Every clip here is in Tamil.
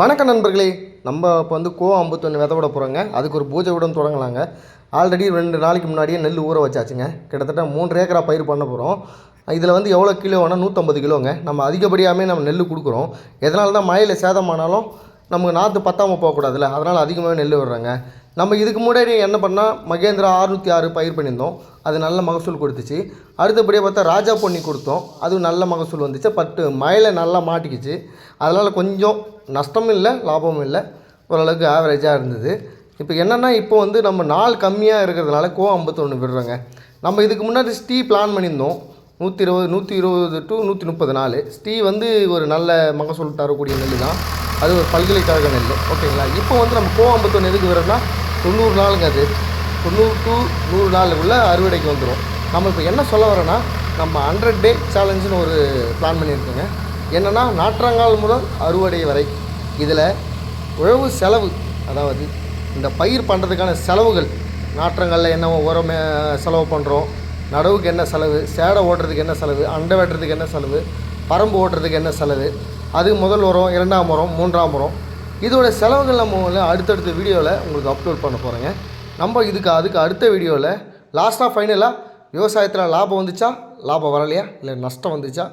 வணக்கம் நண்பர்களே. நம்ம இப்போ வந்து கோ ஐம்பத்தொன்று விதை விட போகிறோங்க அதுக்கு ஒரு பூஜை விடம் தொடங்கலாங்க. ஆல்ரெடி ரெண்டு நாளைக்கு முன்னாடியே நெல் ஊற வச்சாச்சுங்க. கிட்டத்தட்ட மூன்று ஏக்கரா பயிர் பண்ண போகிறோம் இதில் வந்து எவ்வளோ கிலோ வேணால் நூற்றம்பது கிலோங்க. நம்ம அதிகப்படியாகவே நம்ம நெல் கொடுக்குறோம். எதனால தான் மழையில் சேதமானாலும் நமக்கு நாற்று பத்தாமல் போகக்கூடாதுல்ல. அதனால் அதிகமாகவே நெல் விடுறாங்க. நம்ம இதுக்கு முன்னாடி என்ன பண்ணால் மகேந்திரா அறுநூற்றி ஆறு பயிர் பண்ணியிருந்தோம். அது நல்ல மகசூல் கொடுத்துச்சு. அடுத்தபடியாக பார்த்தா ராஜா பொன்னி கொடுத்தோம். அதுவும் நல்ல மகசூல் வந்துச்சு. பட்டு மழையில் நல்லா மாட்டிக்கிச்சு. அதனால் கொஞ்சம் நஷ்டமும் இல்லை லாபமும் இல்லை. ஓரளவுக்கு ஆவரேஜாக இருந்தது. இப்போ என்னென்னா இப்போ வந்து நம்ம நாள் கம்மியாக இருக்கிறதுனால கோ ஐம்பத்தொன்று விடுறோங்க. நம்ம இதுக்கு முன்னாடி ஸ்டீ பிளான் பண்ணியிருந்தோம். நூற்றி இருபது நூற்றி இருபது டு நூற்றி முப்பது நாள். ஸ்டீ வந்து ஒரு நல்ல மகசூல் தரக்கூடிய நெல் தான். அது ஒரு பல்கலைக்கழக நெல் ஓகேங்களா? இப்போ வந்து நம்ம கோவம்பத்தூர் எதுக்கு வரோம்னா தொண்ணூறு நாளுங்க அது. தொண்ணூறு டு நூறு நாளுக்குள்ளே அறுவடைக்கு வந்துடும் நம்ம இப்போ என்ன சொல்ல வரோன்னா நம்ம ஹண்ட்ரட் டே சேலஞ்சுன்னு ஒரு பிளான் பண்ணியிருக்கோங்க. என்னென்னா நாற்றாங்கால் முதல் அறுவடை வரை இதில் உழவு செலவு அதாவது இந்த பயிர் பண்ணுறதுக்கான செலவுகள் நாற்றங்களில் என்ன உரம் செலவு பண்ணுறோம் நடவுக்கு என்ன செலவு சேடை ஓட்டுறதுக்கு என்ன செலவு அண்டை வெட்டுறதுக்கு என்ன செலவு பரம்பு ஓட்டுறதுக்கு என்ன செலவு அது முதல் உரம் இரண்டாம் உரம் மூன்றாம் உரம். இதோட செலவுகள் நம்ம அடுத்தடுத்த வீடியோவில் உங்களுக்கு அப்லோட் பண்ண போகிறேங்க நம்ம இதுக்கு அதுக்கு அடுத்த வீடியோவில் லாஸ்ட்டாக ஃபைனலாக விவசாயத்தில் லாபம் வந்துச்சா லாபம் வரலையா இல்லை நஷ்டம் வந்துச்சா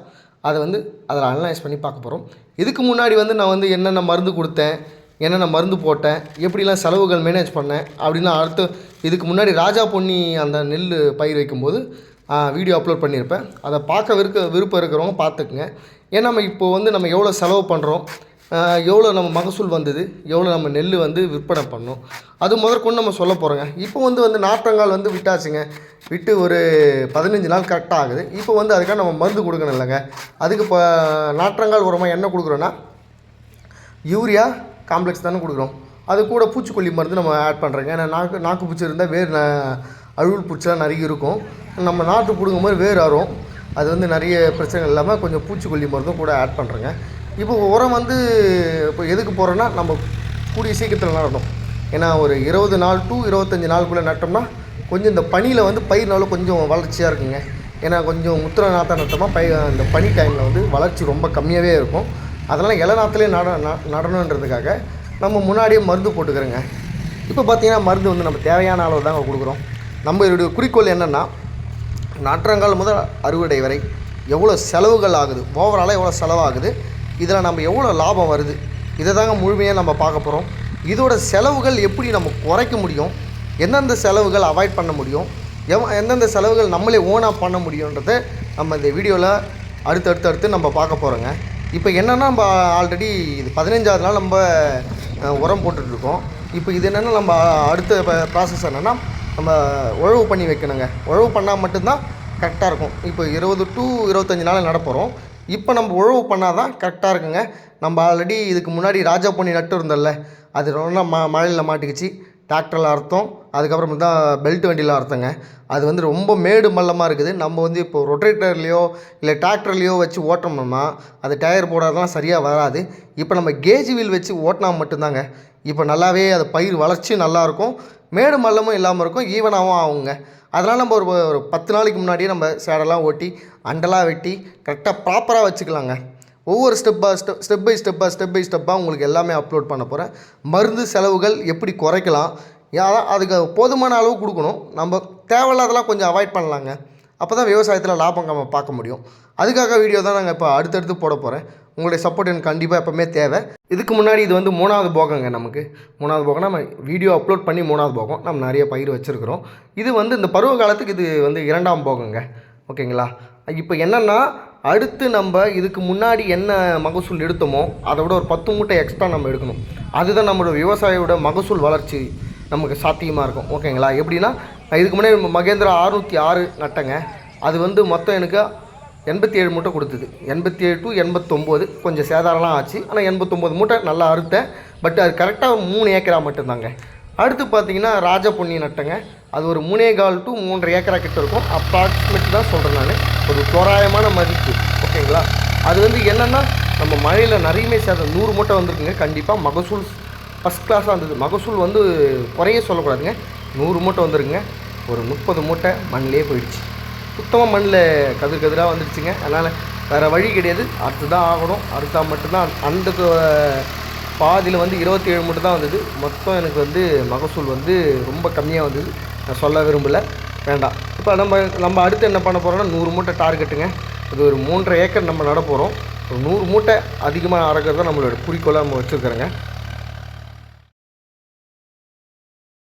அதை வந்து அதில் அனலைஸ் பண்ணி பார்க்க போகிறோம் இதுக்கு முன்னாடி வந்து நான் வந்து என்னென்ன மருந்து கொடுத்தேன் என்னென்ன மருந்து போட்டேன் எப்படிலாம் செலவுகள் மேனேஜ் பண்ணேன் அப்படின்னா அடுத்து இதுக்கு முன்னாடி ராஜா பொன்னி அந்த நெல் பயிர் வைக்கும்போது வீடியோ அப்லோட் பண்ணியிருப்பேன். அதை பார்க்க விருக்க விருப்பம் இருக்கிறவங்க பார்த்துக்குங்க. ஏன்னா நம்ம இப்போ வந்து நம்ம எவ்வளோ செலவு பண்ணுறோம் எவ்வளோ நம்ம மகசூல் வந்தது எவ்வளோ நம்ம நெல் வந்து விற்பனை பண்ணோம். அது முதற்கொண்டு நம்ம சொல்ல போகிறோங்க இப்போ வந்து வந்து நாற்றங்கால் வந்து விட்டாச்சுங்க. விட்டு ஒரு பதினஞ்சு நாள் கரெக்டாக ஆகுது. இப்போ வந்து அதுக்காக நம்ம மருந்து கொடுக்கணும் இல்லைங்க. அதுக்கு இப்போ நாற்றங்கால் உரமாக என்ன கொடுக்குறோன்னா யூரியா காம்ப்ளெக்ஸ் தானே கொடுக்குறோம். அது கூட பூச்சிக்கொல்லி மருந்து நம்ம ஆட் பண்ணுறோங்க ஏன்னா நாக்கு நாக்கு பூச்சி இருந்தால் வேறு அழுவல் பூச்சிலாம் நிறைய இருக்கும். நம்ம நாட்டு பிடுங்கும் போது வேர் ஆறும். அது வந்து நிறைய பிரச்சனைகள் இல்லாமல் கொஞ்சம் பூச்சிக்கொல்லி மருந்தும் கூட ஆட் பண்ணுறேங்க இப்போ உரம் வந்து இப்போ எதுக்கு போகிறோன்னா நம்ம கூடிய சீக்கிரத்தில் நடணும். ஏன்னா ஒரு இருபது நாள் டு இருபத்தஞ்சி நாளுக்குள்ளே நட்டோம்னா கொஞ்சம் இந்த பனியில் வந்து பயிர்னாலும் கொஞ்சம் வளர்ச்சியாக இருக்குங்க. ஏன்னா கொஞ்சம் முத்திர நாத்தா நட்டோமா பை இந்த பனி டைமில் வந்து வளர்ச்சி ரொம்ப கம்மியாகவே இருக்கும். அதனால் இலை நாற்றுலேயே நட ந- நடணுன்றதுக்காக நம்ம முன்னாடியே மருந்து போட்டுக்கிறோங்க. இப்போ பார்த்திங்கன்னா மருந்து வந்து நம்ம தேவையான அளவு தாங்க கொடுக்குறோம். நம்மளுடைய குறிக்கோள் என்னென்னா நாற்றங்கால் முதல் அறுவடை வரை எவ்வளோ செலவுகள் ஆகுது? ஓவராலாக எவ்வளோ செலவாகுது? இதில் நம்ம எவ்வளோ லாபம் வருது? இதை தாங்க முழுமையாக நம்ம பார்க்க போகிறோம் இதோட செலவுகள் எப்படி நம்ம குறைக்க முடியும்? எந்தெந்த செலவுகள் அவாய்ட் பண்ண முடியும்? எவ எந்தெந்த செலவுகள் நம்மளே ஓனாக பண்ண முடியுன்றதை நம்ம இந்த வீடியோவில் அடுத்தடுத்து அடுத்து நம்ம பார்க்க போகிறோங்க இப்போ என்னென்னா நம்ம ஆல்ரெடி இது பதினஞ்சாவது நாள் நம்ம உரம் போட்டுட்ருக்கோம் இப்போ இது என்னென்னா நம்ம அடுத்த ப்ராசஸ் என்னென்னா நம்ம உழவு பண்ணி வைக்கணுங்க. உழவு பண்ணால் மட்டும்தான் கரெக்டாக இருக்கும். இப்போ இருபது டு இருபத்தஞ்சி நாள் நடப்போகிறோம் இப்போ நம்ம உழவு பண்ணால் தான் கரெக்டாக இருக்குங்க. நம்ம ஆல்ரெடி இதுக்கு முன்னாடி ராஜா பொன்னி நட்டு இருந்தோம்ல அது ரொம்ப ம மழையில் மாட்டிக்கிச்சு. டிராக்டரில் அர்த்தம் அதுக்கப்புறம் தான் பெல்ட் வண்டியில் அர்த்தங்க அது வந்து ரொம்ப மேடு மல்லமாக இருக்குது. நம்ம வந்து இப்போ ரொட்டேட்டர்லேயோ இல்லை டிராக்டர்லேயோ வச்சு ஓட்டணும்னா அது டயர் போடாதெல்லாம் சரியாக வராது. இப்போ நம்ம கேஜ் வீல் வச்சு ஓட்டினா மட்டும்தாங்க. இப்போ நல்லாவே அது பயிர் வளர்ச்சி நல்லாயிருக்கும் மேடு மல்லமும் இல்லாமல் இருக்கும். ஈவனாகவும் ஆகுங்க. அதனால் நம்ம ஒரு ஒரு பத்து நாளைக்கு முன்னாடியே நம்ம சேடெல்லாம் ஓட்டி அண்டெல்லாம் வெட்டி கரெக்டாக ப்ராப்பராக வச்சுக்கலாங்க. ஒவ்வொரு ஸ்டெப்பாக ஸ்டெப் ஸ்டெப் பை ஸ்டெப்பாக ஸ்டெப் பை ஸ்டெப்பாக உங்களுக்கு எல்லாமே அப்லோட் பண்ண போகிறேன் மருந்து செலவுகள் எப்படி குறைக்கலாம்? அதான் அதுக்கு போதுமான அளவு கொடுக்கணும். நம்ம தேவையில்லாதெல்லாம் கொஞ்சம் அவாய்ட் பண்ணலாங்க. அப்போ தான் விவசாயத்தில் லாபம் நம்ம பார்க்க முடியும். அதுக்காக வீடியோ தான் நாங்கள் இப்போ அடுத்தடுத்து போட போகிறேன் உங்களுடைய சப்போர்ட் எனக்கு கண்டிப்பாக எப்போவுமே தேவை. இதுக்கு முன்னாடி இது வந்து மூணாவது போகங்க நமக்கு. மூணாவது போகம் நம்ம வீடியோ அப்லோட் பண்ணி மூணாவது போகம். நம்ம நிறைய பயிர் வச்சுருக்கிறோம். இது வந்து இந்த பருவ காலத்துக்கு இது வந்து இரண்டாம் போகங்க. ஓகேங்களா? இப்போ என்னென்னா அடுத்து நம்ம இதுக்கு முன்னாடி என்ன மகசூல் எடுத்தோமோ அதை விட ஒரு பத்து மூட்டை எக்ஸ்ட்ரா நம்ம எடுக்கணும். அதுதான் நம்மளோட விவசாயியோட மகசூல் வளர்ச்சி நமக்கு சாத்தியமாக இருக்கும். ஓகேங்களா? எப்படின்னா இதுக்கு முன்னாடி மகேந்திரா அறுநூற்றி ஆறு நட்டங்க. அது வந்து மொத்தம் எனக்கு எண்பத்தி ஏழு மூட்டை கொடுத்தது. எண்பத்தி ஏழு டு எண்பத்தொம்போது கொஞ்சம் சேதாரம்லாம் ஆச்சு. ஆனால் எண்பத்தொம்போது மூட்டை நல்லா அறுத்தேன் பட் அது கரெக்டாக மூணு ஏக்கரா மட்டும்தாங்க. அடுத்து பார்த்தீங்கன்னா ராஜ பொன்னி நட்டங்க. அது ஒரு மூணே கால் டு மூன்றரை ஏக்கரா கிட்ட இருக்கும். அப்ராக்சிமேட் தான் சொல்கிறேன் நான். ஒரு தோராயமான மதிப்பு. ஓகேங்களா? அது வந்து என்னென்னா நம்ம மழையில் நிறையமே சேதம் நூறு மூட்டை வந்திருக்குங்க. கண்டிப்பாக மகசூல் ஃபஸ்ட் கிளாஸாக இருந்தது. மகசூல் வந்து குறைய சொல்லக்கூடாதுங்க. நூறு மூட்டை வந்துருக்குங்க. ஒரு முப்பது மூட்டை மண்ணிலே போயிடுச்சு. சுத்தமாக மண்ணில் கதிர் கதிராக வந்துடுச்சுங்க அதனால் வேறு வழி கிடையாது. அடுத்து தான் ஆகணும். அடுத்தா மட்டும்தான். அந்த பாதியில் வந்து இருபத்தி ஏழு மூட்டை தான் வந்தது. மொத்தம் எனக்கு வந்து மகசூல் வந்து ரொம்ப கம்மியாக வந்தது. நான் சொல்ல விரும்பலை. வேண்டாம். இப்போ நம்ம நம்ம அடுத்து என்ன பண்ண போகிறோம்னா நூறு மூட்டை டார்கெட்டுங்க. இது ஒரு மூன்றரை ஏக்கர் நம்ம நட போகிறோம் ஒரு நூறு மூட்டை அதிகமாக அறக்கிறது தான் நம்மளோட குறிக்கோளாக நம்ம வச்சுருக்கிறோங்க.